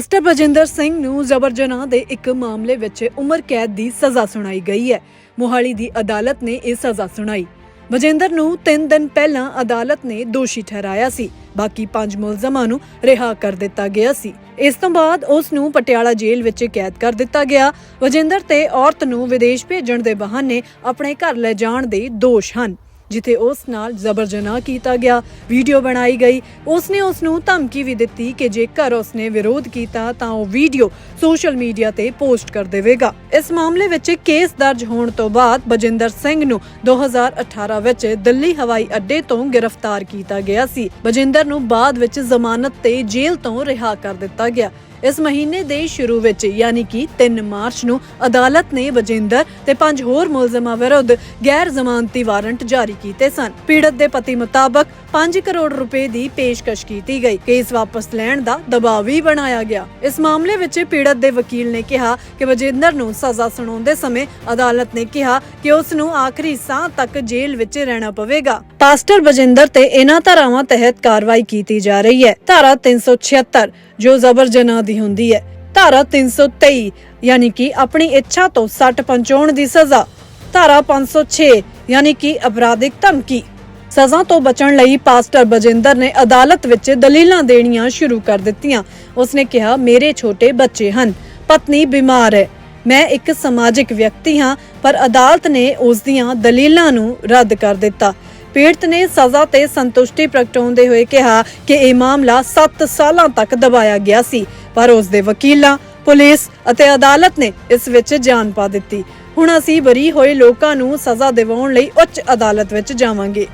Pastor Bajinder Singh ਨੂੰ ਜ਼ਬਰ ਜਨਾਹ ਦੇ ਇੱਕ ਮਾਮਲੇ ਵਿੱਚ ਉਮਰ ਕੈਦ ਦੀ ਸਜ਼ਾ ਸੁਣਾਈ ਗਈ ਹੈ। ਮੋਹਾਲੀ ਦੀ ਅਦਾਲਤ ਨੇ ਇਹ ਸਜ਼ਾ ਸੁਣਾਈ। ਬਜਿੰਦਰ ਨੂੰ 3 ਦਿਨ ਪਹਿਲਾਂ ਅਦਾਲਤ ਨੇ ਦੋਸ਼ੀ ਠਹਿਰਾਇਆ ਸੀ। ਬਾਕੀ ਪੰਜ ਮੁਲਜ਼ਮਾਂ ਨੂੰ ਰਿਹਾ ਕਰ ਦਿੱਤਾ ਗਿਆ ਸੀ। ਇਸ ਤੋਂ ਬਾਅਦ ਉਸ ਨੂੰ ਪਟਿਆਲਾ ਜੇਲ੍ਹ ਵਿੱਚ ਕੈਦ ਕਰ ਦਿੱਤਾ ਗਿਆ। ਬਜਿੰਦਰ ਤੇ ਔਰਤ ਨੂੰ ਵਿਦੇਸ਼ ਭੇਜਣ ਦੇ ਬਹਾਨੇ ਆਪਣੇ ਘਰ ਲੈ ਜਾਣ ਦੇ ਦੋਸ਼ ਹਨ। ਜਿੱਥੇ ਉਸ ਨਾਲ ਜ਼ਬਰ ਜਨਾਹ ਕੀਤਾ ਗਿਆ, ਵੀਡੀਓ ਬਣਾਈ ਗਈ। ਉਸ ਨੇ ਉਸ ਨੂੰ ਧਮਕੀ ਵੀ ਦਿੱਤੀ ਕਿ ਜੇਕਰ ਉਸ ਨੇ ਵਿਰੋਧ ਕੀਤਾ ਤਾਂ ਉਹ ਵੀਡੀਓ ਸੋਸ਼ਲ ਮੀਡੀਆ ਤੇ ਪੋਸਟ ਕਰ ਦੇਵੇਗਾ। ਇਸ ਮਾਮਲੇ ਵਿੱਚ ਕੇਸ ਦਰਜ ਹੋਣ ਤੋਂ ਬਾਅਦ ਬਜਿੰਦਰ ਸਿੰਘ ਨੂੰ 2018 ਵਿੱਚ ਦਿੱਲੀ ਹਵਾਈ ਅੱਡੇ ਤੋਂ ਗ੍ਰਿਫਤਾਰ ਕੀਤਾ ਗਿਆ ਸੀ। ਬਜਿੰਦਰ ਨੂੰ ਬਾਅਦ ਵਿੱਚ ਜ਼ਮਾਨਤ ਤੇ ਜੇਲ੍ਹ ਤੋਂ ਰਿਹਾ ਕਰ ਦਿੱਤਾ ਗਿਆ। ਇਸ ਮਹੀਨੇ ਦੇ ਸ਼ੁਰੂ ਵਿੱਚ, ਯਾਨੀ ਕਿ 3 ਮਾਰਚ ਨੂੰ, ਅਦਾਲਤ ਨੇ ਬਜਿੰਦਰ ਤੇ ਪੰਜ ਹੋਰ ਮੁਲਜ਼ਮਾਂ ਵਿਰੁੱਧ ਗੈਰ ਜ਼ਮਾਨਤੀ ਵਾਰੰਟ ਜਾਰੀ ਕੀਤੇ ਸਨ। ਪੀੜਤ ਦੇ ਪਤੀ ਮੁਤਾਬਕ 5 ਕਰੋੜ ਰੁਪਏ ਦੀ ਪੇਸ਼ਕਸ਼ ਕੀਤੀ ਗਈ। ਕੇਸ ਵਾਪਸ ਲੈਣ ਦਾ ਦਬਾਅ ਵੀ ਬਣਾਇਆ ਗਿਆ। ਇਸ ਮਾਮਲੇ ਵਿੱਚ ਪੀੜਤ ਦੇ ਵਕੀਲ ਨੇ ਕਿਹਾ ਕਿ ਬਜਿੰਦਰ ਨੂੰ ਸਜ਼ਾ ਸੁਣਾਉਂਦੇ ਸਮੇਂ ਅਦਾਲਤ ਨੇ ਕਿਹਾ ਕਿ ਉਸ ਨੂੰ ਆਖਰੀ ਸਾਹ ਤੱਕ ਜੇਲ੍ਹ ਵਿੱਚ ਰਹਿਣਾ ਪਵੇਗਾ। ਪਾਸਟਰ ਬਜਿੰਦਰ ਤੇ ਇਹਨਾਂ ਧਾਰਾਵਾਂ ਤਹਿਤ ਕਾਰਵਾਈ ਕੀਤੀ ਜਾ ਰਹੀ ਹੈ। ਧਾਰਾ 376 ਜੋ ਜ਼ਬਰ ਜਨਾਹ ਦੀ ਹੁੰਦੀ ਹੈ। ਧਾਰਾ 323 ਯਾਨੀ ਕਿ ਆਪਣੀ ਇੱਛਾ ਤੋਂ ਸੱਟ ਪਹੁੰਚਾਉਣ ਦੀ ਸਜ਼ਾ। ਧਾਰਾ 506 ਯਾਨੀ ਕਿ ਅਪਰਾਧਿਕ ਧਮਕੀ। ਸਜ਼ਾ ਤੋਂ ਬਚਣ ਲਈ ਪਾਸਟਰ ਬਜਿੰਦਰ ਨੇ ਅਦਾਲਤ ਵਿੱਚ ਦਲੀਲਾਂ ਦੇਣੀਆਂ ਸ਼ੁਰੂ ਕਰ ਦਿੱਤੀਆਂ। ਉਸਨੇ ਕਿਹਾ, ਮੇਰੇ ਛੋਟੇ ਬੱਚੇ ਹਨ, ਪਤਨੀ ਬਿਮਾਰ ਹੈ। ਮੈਂ ਇੱਕ ਸਮਾਜਿਕ ਵਿਅਕਤੀ ਹਾਂ, ਪਰ ਅਦਾਲਤ ਨੇ ਉਸ ਦੀਆਂ ਦਲੀਲਾਂ ਨੂੰ ਰੱਦ ਕਰ ਦਿੱਤਾ। ਪੀੜਤ ਨੇ ਸਜ਼ਾ ਤੇ ਸੰਤੁਸ਼ਟੀ ਪ੍ਰਗਟਾਉਂਦੇ ਹੋਏ ਕਿਹਾ ਕਿ ਇਹ ਮਾਮਲਾ 7 ਸਾਲਾਂ ਤੱਕ ਦਬਾਇਆ ਗਿਆ ਸੀ, ਪਰ ਉਸ ਦੇ ਵਕੀਲਾਂ, ਪੁਲਿਸ ਅਤੇ ਅਦਾਲਤ ਨੇ ਇਸ ਵਿੱਚ ਜਾਨ ਪਾ ਦਿੱਤੀ। ਹੁਣ ਅਸੀਂ ਬਰੀ ਹੋਏ ਲੋਕਾਂ ਨੂੰ ਸਜ਼ਾ ਦਿਵਾਉਣ ਲਈ ਉੱਚ ਅਦਾਲਤ ਵਿੱਚ ਜਾਵਾਂਗੇ।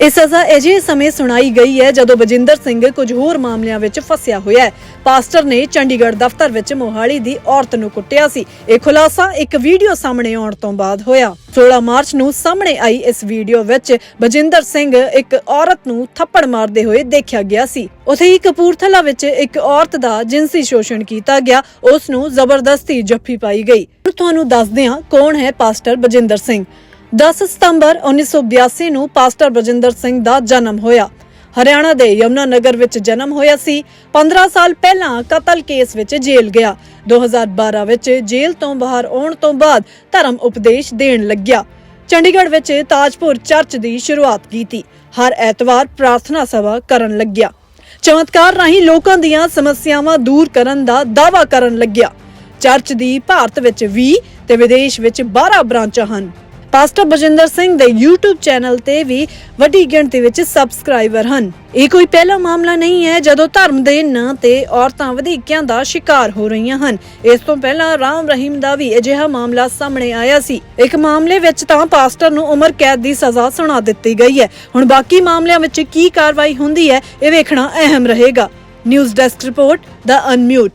ਇਹ ਸਜ਼ਾ ਅਜੇ ਸਮੇਂ ਸੁਣਾਈ ਗਈ ਹੈ ਜਦੋਂ ਬਜਿੰਦਰ ਸਿੰਘ ਕੁਝ ਹੋਰ ਮਾਮਲਿਆਂ ਵਿੱਚ ਫਸਿਆ ਹੋਇਆ ਹੈ। ਪਾਸਟਰ ਨੇ ਚੰਡੀਗੜ੍ਹ ਦਫ਼ਤਰ ਵਿੱਚ ਮੋਹਾਲੀ ਦੀ ਔਰਤ ਨੂੰ ਕੁੱਟਿਆ ਸੀ। ਇਹ ਖੁਲਾਸਾ ਇੱਕ ਵੀਡੀਓ ਸਾਹਮਣੇ ਆਉਣ ਤੋਂ ਬਾਅਦ ਹੋਇਆ। 16 ਮਾਰਚ ਨੂੰ ਸਾਹਮਣੇ ਆਈ ਇਸ ਵੀਡੀਓ ਵਿੱਚ ਬਜਿੰਦਰ ਸਿੰਘ ਇੱਕ ਔਰਤ ਨੂੰ ਥੱਪੜ ਮਾਰਦੇ ਹੋਏ ਦੇਖਿਆ ਗਿਆ ਸੀ। ਉਥੇ ਹੀ ਕਪੂਰਥਲਾ ਵਿੱਚ ਇੱਕ ਔਰਤ ਦਾ ਜਿਨਸੀ ਸ਼ੋਸ਼ਣ ਕੀਤਾ ਗਿਆ। ਉਸ ਨੂੰ ਜ਼ਬਰਦਸਤੀ ਜੱਫੀ ਪਾਈ ਗਈ। ਤੁਹਾਨੂੰ ਦੱਸਦੇ ਹਾਂ ਕੌਣ ਹੈ ਪਾਸਟਰ ਬਜਿੰਦਰ ਸਿੰਘ। 10 ਸਤੰਬਰ 1982 ਨੂੰ ਪਾਸਟਰ ਬਜਿੰਦਰ ਸਿੰਘ ਦਾ ਜਨਮ ਹੋਇਆ। ਹਰਿਆਣਾ ਦੇ ਯਮਨਾ ਨਗਰ ਵਿੱਚ ਜਨਮ ਹੋਇਆ ਸੀ। 15 ਸਾਲ ਪਹਿਲਾਂ ਕਤਲ ਕੇਸ ਵਿੱਚ ਜੇਲ੍ਹ ਗਿਆ। 2012 ਵਿੱਚ ਜੇਲ੍ਹ ਤੋਂ ਬਾਹਰ ਆਉਣ ਤੋਂ ਬਾਅਦ ਧਰਮ ਉਪਦੇਸ਼ ਦੇਣ ਲੱਗਿਆ। ਚੰਡੀਗੜ੍ਹ ਵਿੱਚ ਤਾਜਪੁਰ ਚਰਚ ਦੀ ਸ਼ੁਰੂਆਤ ਕੀਤੀ। ਹਰ ਐਤਵਾਰ ਪ੍ਰਾਰਥਨਾ ਸਭਾ ਕਰਨ ਲੱਗਿਆ। ਚਮਤਕਾਰ ਰਾਹੀਂ ਲੋਕਾਂ ਦੀਆਂ ਸਮੱਸਿਆਵਾਂ ਦੂਰ ਕਰਨ ਦਾ ਦਾਅਵਾ ਕਰਨ ਲੱਗਿਆ। ਚਰਚ ਦੀ ਭਾਰਤ ਵਿੱਚ 20 ਤੇ ਵਿਦੇਸ਼ ਵਿੱਚ 12 ਬ੍ਰਾਂਚਾਂ ਹਨ। ਪਾਸਟਰ ਬਜਿੰਦਰ ਸਿੰਘ ਦੇ YouTube ਚੈਨਲ ਤੇ ਵੀ ਵੱਡੀ ਗਿਣਤੀ ਵਿੱਚ ਸਬਸਕ੍ਰਾਈਬਰ ਹਨ। ਇਹ ਕੋਈ ਪਹਿਲਾ ਮਾਮਲਾ ਨਹੀਂ ਹੈ, ਜਦੋਂ ਧਰਮ ਦੇ ਨਾਂ ਤੇ ਔਰਤਾਂ ਵਧੀਕੀਆਂ ਦਾ ਸ਼ਿਕਾਰ ਹੋ ਰਹੀਆਂ ਹਨ। ਇਸ ਤੋਂ ਪਹਿਲਾਂ ਰਾਮ ਰਹੀਮ ਦਾ ਵੀ ਅਜਿਹਾ ਮਾਮਲਾ ਸਾਹਮਣੇ ਆਇਆ ਸੀ। ਇੱਕ ਮਾਮਲੇ ਵਿੱਚ ਤਾਂ ਪਾਸਟਰ ਨੂੰ ਉਮਰ ਕੈਦ ਦੀ ਸਜ਼ਾ ਸੁਣਾ ਦਿੱਤੀ ਗਈ ਹੈ। ਹੁਣ ਬਾਕੀ ਮਾਮਲਿਆਂ ਵਿੱਚ ਕੀ ਕਾਰਵਾਈ ਹੁੰਦੀ ਹੈ, ਇਹ ਵੇਖਣਾ ਅਹਿਮ ਰਹੇਗਾ। ਨਿਊਜ਼ ਡੈਸਕ ਰਿਪੋਰਟ ਦਾ ਅਨਮਿਊਟ